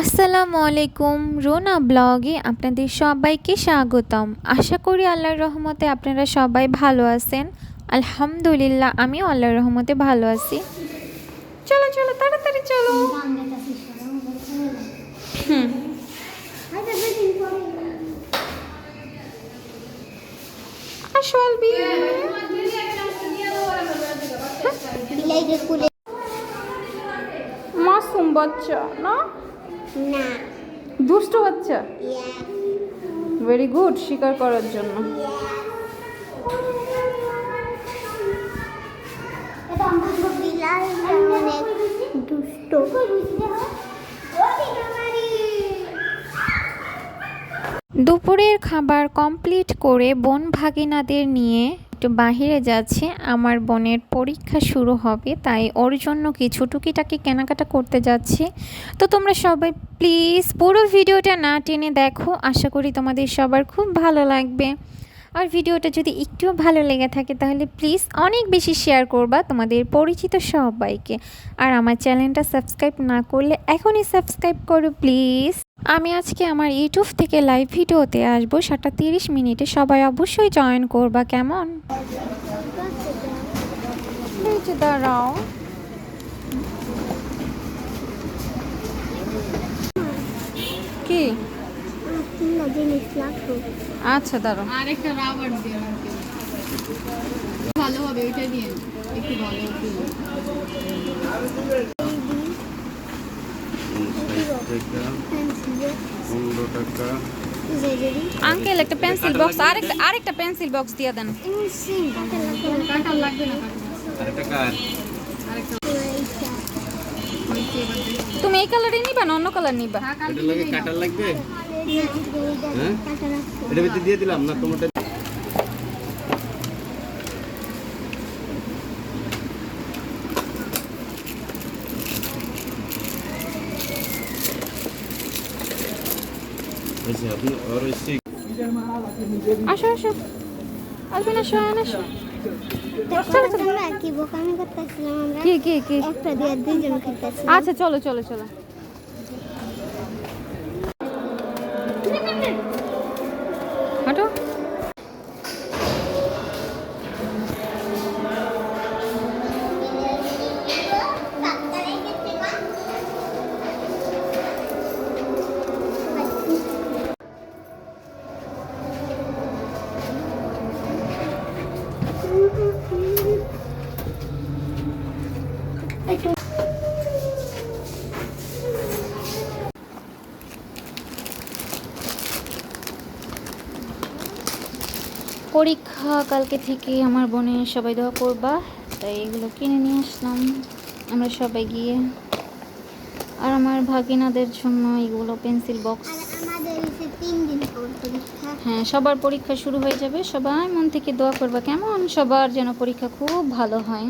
আসসালামু আলাইকুম। রোনা ব্লগে আপনাদের সবাইকে স্বাগতম। আশা করি আল্লাহর রহমতে আপনারা সবাই ভালো আছেন। আলহামদুলিল্লাহ, আমিও আল্লাহর রহমতে ভালো আছি। চলো চলো, তাড়াতাড়ি চলো। মাসুম বাচ্চা, না? না। দুষ্ট বাচ্চা? ভেরি গুড স্বীকার করার জন্য। দুষ্ট। দুপুরের খাবার কমপ্লিট করে বোন ভাগিনাদের নিয়ে একটু বাহিরে যাচ্ছে, আমার বোনের পরীক্ষা শুরু হবে, তাই ওর জন্য কিছু টুকিটাকি কেনাকাটা করতে যাচ্ছি। তো তোমরা সবাই প্লিজ পুরো ভিডিওটা না টেনে দেখো, আশা করি তোমাদের সবার খুব ভালো লাগবে। আর ভিডিওটা যদি একটুও ভালো লেগে থাকে, তাহলে প্লিজ অনেক বেশি শেয়ার করবা তোমাদের পরিচিত সবাইকে। আর আমার চ্যানেলটা সাবস্ক্রাইব না করলে এখনই সাবস্ক্রাইব করো প্লিজ আমি আজকে আমার ইউটিউব থেকে লাইভ ভিডিওতে আসব সাতটা তিরিশ মিনিটে। সবাই অবশ্যই জয়েন করবা, কেমন? দাঁড়াও। কি? আচ্ছা দাঁড়াও। আরেকটা রাবার আমাকে। ভালো হবে, ওইটা দিয়ে একটু ভালো আঙ্কেল একটা পেন্সিল বক্স আরেকটা আরেকটা পেন্সিল বক্স দিয়ে দেন। তুমি এই কালারই নিবা না অন্য কালার নিবা? কাটার লাগবে? হ্যাঁ? এটা দিয়ে দিলাম না তোমারটা আচ্ছা আপনি আর এসে আসো আসো। আলবিন আসো আসো। আমরা কি বোকামি করতেছিলাম আমরা? কি কি কি? একটা দিয়ে দুইজন খেতেছিলাম আচ্ছা চলো চলো চলো। পরীক্ষা কালকে থেকে আমার বোনে সবাই দোয়া করবা। তাই এগুলো কিনে নিয়ে আসলাম। আমরা সবাই গিয়ে আর আমার ভাগিনাদের জন্য এগুলো পেন্সিল বক্স। হ্যাঁ সবার পরীক্ষা শুরু হয়ে যাবে। সবাই মন থেকে দোয়া করবা। কেমন? সবার যেন পরীক্ষা খুব ভালো হয়।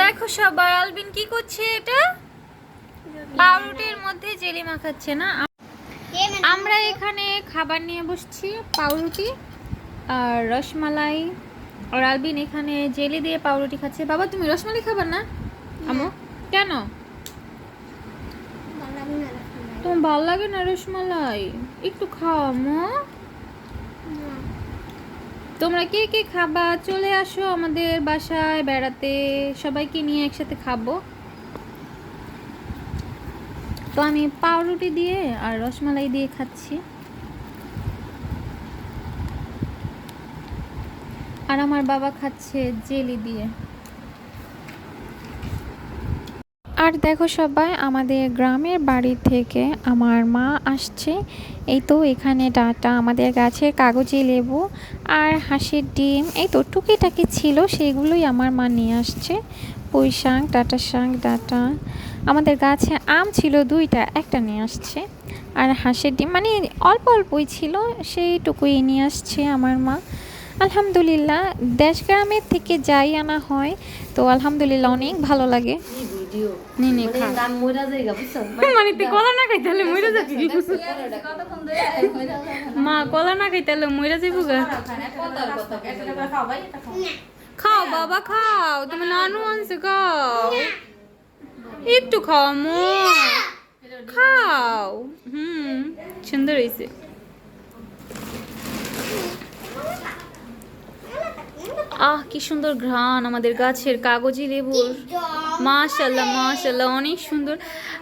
দেখো সবার আলবিন কি করছে এটা? পাউরুটির মধ্যে জেলি মাখাচ্ছে না? আমরা এখানে খাবার নিয়ে বসছি পাউরুটি আর রসমালাই। আর আলবিন এখানে জেলি দিয়ে পাউরুটি খাচ্ছে। বাবা তুমি রসমালাই খাবার না? আমো কেন? তোমার ভালো লাগে না রসমালাই? একটু খাও তোমরা কে কে খাবা? চলে আসো আমাদের বাসায় বেড়াতে। সবাইকে নিয়ে একসাথে খাব। তো আমি পাউরুটি দিয়ে আর রসমালাই দিয়ে খাচ্ছি। আর আমার বাবা খাচ্ছে জেলি দিয়ে। আর দেখো সবাই, আমাদের গ্রামের বাড়ি থেকে আমার মা আসছে। এই তো এখানে ডাটা, আমাদের গাছের কাগজি লেবু আর হাঁসের ডিম, এই তো টুকিটাকি ছিল সেগুলোই আমার মা নিয়ে আসছে। পুঁই শাক, ডাটা শাক, ডাটা। আমাদের গাছে আম ছিল দুইটা, একটা নিয়ে আসছে। আর হাঁসের ডিম মানে অল্প অল্পই ছিল, সেইটুকুই নিয়ে আসছে আমার মা। আলহামদুলিল্লাহ, দেশ গ্রামের থেকে যাই আনা হয়, তো আলহামদুলিল্লাহ অনেক ভালো লাগে। মানে মা, কলা না খাইতে হলে মইরা যাব গা। খাও, বাবা, খাও। তুমি নানু আনছে, খাও। একটু খাও, মো। খাও। হুম, সুন্দর হয়েছে। আহ, কি সুন্দর ঘ্রাণ আমাদের গাছের কাগজি লেবুর। মাশাল্লাহ মাশাল্লাহ অনেক সুন্দর।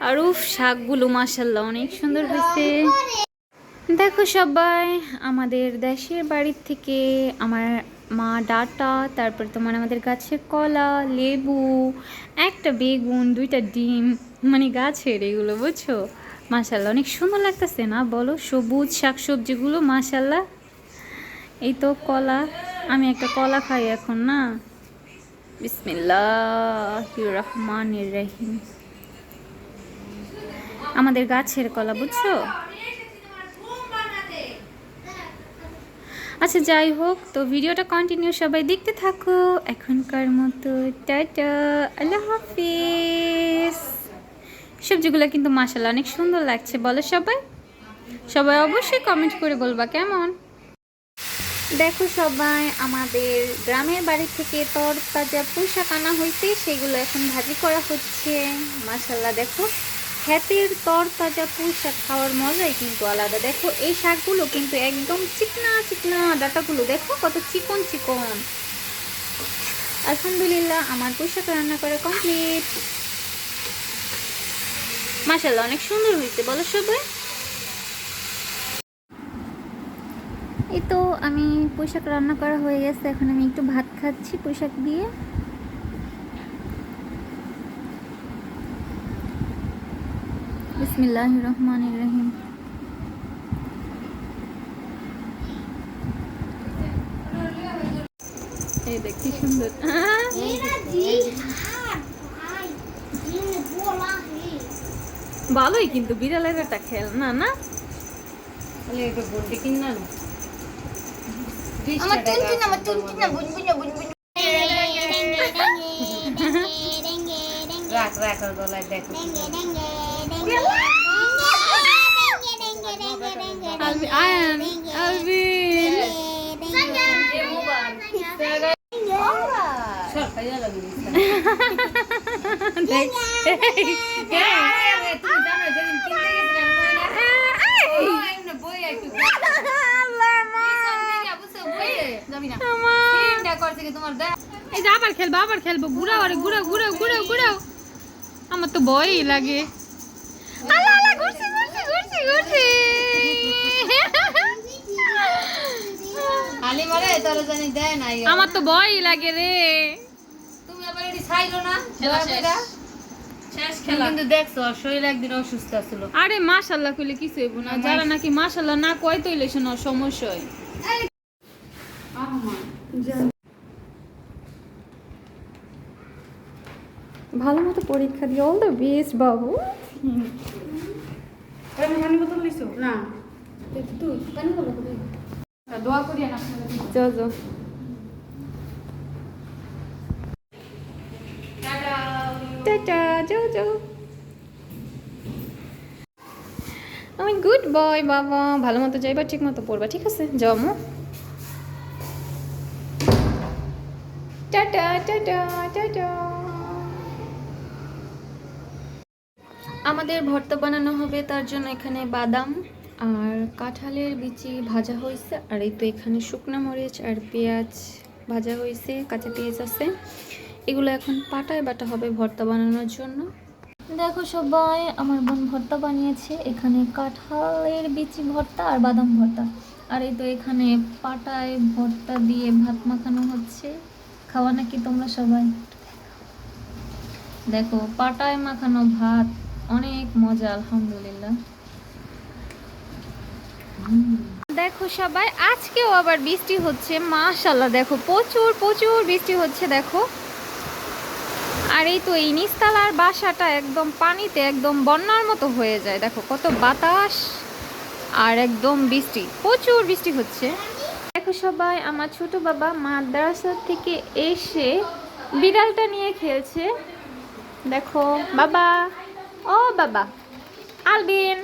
আর উফ, শাকগুলো মাশাল্লাহ অনেক সুন্দর হয়েছে। দেখো সবাই, আমাদের দেশের বাড়ির থেকে আমার মা ডাটা, তারপর তোমার আমাদের গাছের কলা, লেবু, একটা বেগুন, দুইটা ডিম মানে গাছের এগুলো, বুঝছ? মাশাল্লাহ অনেক সুন্দর লাগতেছে না? বলো, সবুজ শাকসবজিগুলো মাশাল্লাহ এই তো কলা, আমি একটা কলা খাই এখন, না? বিসমিল্লাহ রহমান রহিম। আমাদের গাছের কলা, বুঝছ? আচ্ছা যাই হোক, তো ভিডিওটা কন্টিনিউ সবাই দেখতে থাকো। এখনকার মতো, টাটা, আল্লাহ হাফিজ। সবজিগুলো কিন্তু মাসাল্লাহ অনেক সুন্দর লাগছে, বলো সবাই। সবাই অবশ্যই কমেন্ট করে বলবা কেমন? দেখো সবাই, আমাদের গ্রামের বাড়ি থেকে তর তাজা পুঁইশাক আনা হয়েছে, সেগুলো এখন ভাজি করা হচ্ছে। মাসাল্লাহ দেখো। ক্ষেতের তর তাজা পুঁইশাক খাওয়ার মজাই কিন্তু আলাদা। দেখো, এই শাকগুলো কিন্তু একদম চিকনা চিকনা ডাটাগুলো। দেখো, কত চিকন চিকন। আলহামদুলিল্লাহ, আমার পুঁইশাক রান্না করা কমপ্লিট মাসাল্লাহ অনেক সুন্দর হয়েছে। বলো সবাই এই তো, আমি পুঁইশাক রান্না করা হয়ে গেছে। এখন আমি একটু ভাত খাচ্ছি পুঁইশাক দিয়ে। বিসমিল্লাহ রহমান রহিম এই দেখ সুন্দর ভালোই কিন্তু বিড়ালের একটা খেল না না টুনটুন আমার টুনটুন বুনবুন বুনবুন রাখ রাখ দেখো আলবি আয়ান আলবিন সর খাইয়া লাগবে দেখ তুমি জানো যেদিন কিনতে গেছিলাম ও এমনি বই একটু যাবি না তিনটা করছে কি তোমার দেখ এই যে আবার খেলব আবার খেলব ঘুরাও আরে ঘুরাও ঘুরাও ঘুরাও ঘুরাও আমার তো ভয়ই লাগে আল্লাহ আল্লাহ ঘুরছি ঘুরছি ঘুরছি ঘুরছি। খালি মারে তোর জানি দেয় নাই। আমার তো ভয়ই লাগে রে। তুমি আবার এটি ছাইলো না? খেলা শেষ। শেষ কিন্তু দেখছ শরীর একদিন অসুস্থ ছিল আরে মাশাল্লাহ কইলে কিছু হইব না। যারা নাকি মাশাল্লাহ না কয় তৈলে শোনো সমস্যা হয় ভালো মতো পরীক্ষা দিয়ে অল দ্য বেস্ট বাবু। দোয়া করি না। যাও যাও আমি গুড বয় বাবা। ভালো মতো যাইবা ঠিক মতো পড়বা ঠিক আছে? যাও মো। Tata tata tata. আমাদের ভর্তা বানানো হবে, তার জন্য এখানে বাদাম আর কাঁঠালের বিচি ভাজা হয়েছে। আর এই তো এখানে শুকনো মরিচ আর পেঁয়াজ ভাজা হয়েছে, কাঁচা পেঁয়াজ আছে। এগুলো এখন পাটায় বাটা হবে ভর্তা বানানোর জন্য। দেখো সবাই, আমার বোন ভর্তা বানিয়েছে। এখানে কাঁঠালের বিচি ভর্তা আর বাদাম ভর্তা। আর এই তো এখানে পাটায় ভর্তা দিয়ে ভাত মাখানো হচ্ছে। খাওয়া নাকি তোমরা সবাই? দেখো, পাটায় মাখানো ভাত। অনেক মজা, আলহামদুলিল্লাহ। দেখো সবাই, আজকেও আবার বৃষ্টি হচ্ছে মাশাল্লাহ দেখো, প্রচুর প্রচুর বৃষ্টি হচ্ছে, দেখো। আর এই তো এই নিস্তালার বাসাটা একদম পানিতে, একদম বন্যার মতো হয়ে যায়, দেখো, কত বাতাস আর একদম বৃষ্টি, প্রচুর বৃষ্টি হচ্ছে। দেখো সবাই, আমার ছোট বাবা মাদ্রাসা থেকে এসে বিড়ালটা নিয়ে খেলছে। দেখো, বাবা। ও বাবা। আলবিন,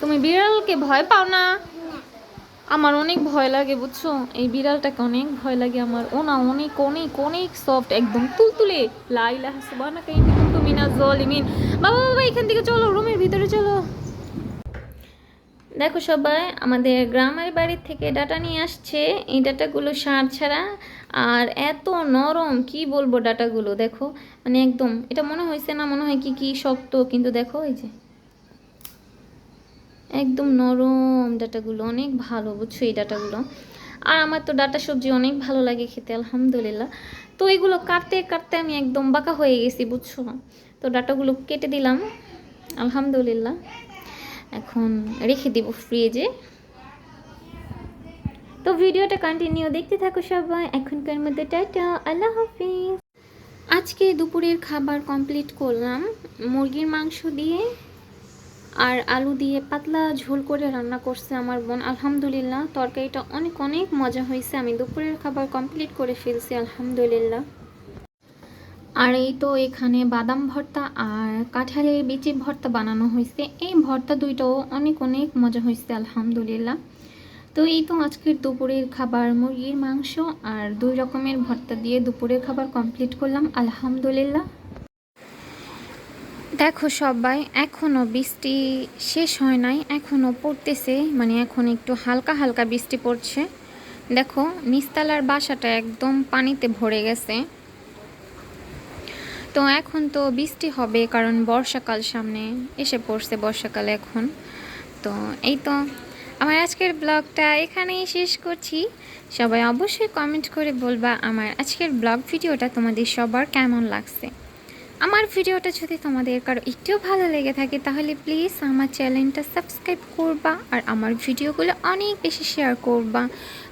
তুমি বিড়ালকে ভয় পাও না? আমার অনেক ভয় লাগে, বুঝছ? এই বিড়ালটাকে অনেক ভয় লাগে আমার। ও না অনেক অনেক অনেক সফট একদম তুলতুলে। লাইলা সুবানাকা ইন্নি তুমি না জলিমিন। বাবা বাবা, এখান থেকে চলো, রুমের ভিতরে চলো। দেখো সবাই, আমাদের গ্রামের বাড়ির থেকে ডাটা নিয়ে আসছে। এই ডাটাগুলো সার ছাড়া আর এত নরম, কি বলব ডাটাগুলো দেখো। মানে একদম, এটা মনে হয়েছে না, মনে হয় কি কি শক্ত, কিন্তু দেখো এই যে। একদম নরম ডাটাগুলো অনেক ভালো, বুঝছ এই ডাটাগুলো আর আমার তো ডাটা সবজি অনেক ভালো লাগে খেতে, আলহামদুলিল্লাহ। তো এগুলো কাটতে কাটতে আমি একদম বাঁকা হয়ে গেছি, বুঝছ? তো ডাটাগুলো কেটে দিলাম, আলহামদুলিল্লাহ। এখন রেখে দিব ফ্রিজে তো ভিডিওটা কন্টিনিউ দেখতে থাকো সবাই। এখনকার মধ্যে টাটা, আল্লাহ হাফিজ। আজকে দুপুরের খাবার কমপ্লিট করলাম। মুরগির মাংস দিয়ে আর আলু দিয়ে পাতলা ঝোল করে রান্না করছে আমার বোন। আলহামদুলিল্লাহ, তরকারিটা অনেক অনেক মজা হয়েছে। আমি দুপুরের খাবার কমপ্লিট করে ফেলছি, আলহামদুলিল্লাহ। আর এই তো এখানে বাদাম ভর্তা আর কাঁঠালের বিচি ভর্তা বানানো হয়েছে। এই ভর্তা দুইটাও অনেক অনেক মজা হয়েছে, আলহামদুলিল্লাহ। তো এই তো আজকের দুপুরের খাবার, মুরগির মাংস আর দুই রকমের ভর্তা দিয়ে দুপুরের খাবার কমপ্লিট করলাম, আলহামদুলিল্লাহ। দেখো সবাই এখনও বৃষ্টি শেষ হয় নাই এখনও পড়তেছে মানে এখন একটু হালকা হালকা বৃষ্টি পড়ছে। দেখো, নিস্তালার বাসাটা একদম পানিতে ভরে গেছে। তো এখন তো বৃষ্টি হবে, কারণ বর্ষাকাল সামনে এসে পড়ছে, বর্ষাকাল এখন। তো এই তো আমার আজকের ব্লগটা এখানেই শেষ করছি। সবাই অবশ্যই কমেন্ট করে বলবা আমার আজকের ব্লগ ভিডিওটা তোমাদের সবার কেমন লাগছে। আমার ভিডিওটা যদি তোমাদের কারও একটু ভালো লেগে থাকে, তাহলে প্লিজ আমার চ্যানেলটা সাবস্ক্রাইব করবা আর আমার ভিডিওগুলো অনেক বেশি শেয়ার করবা।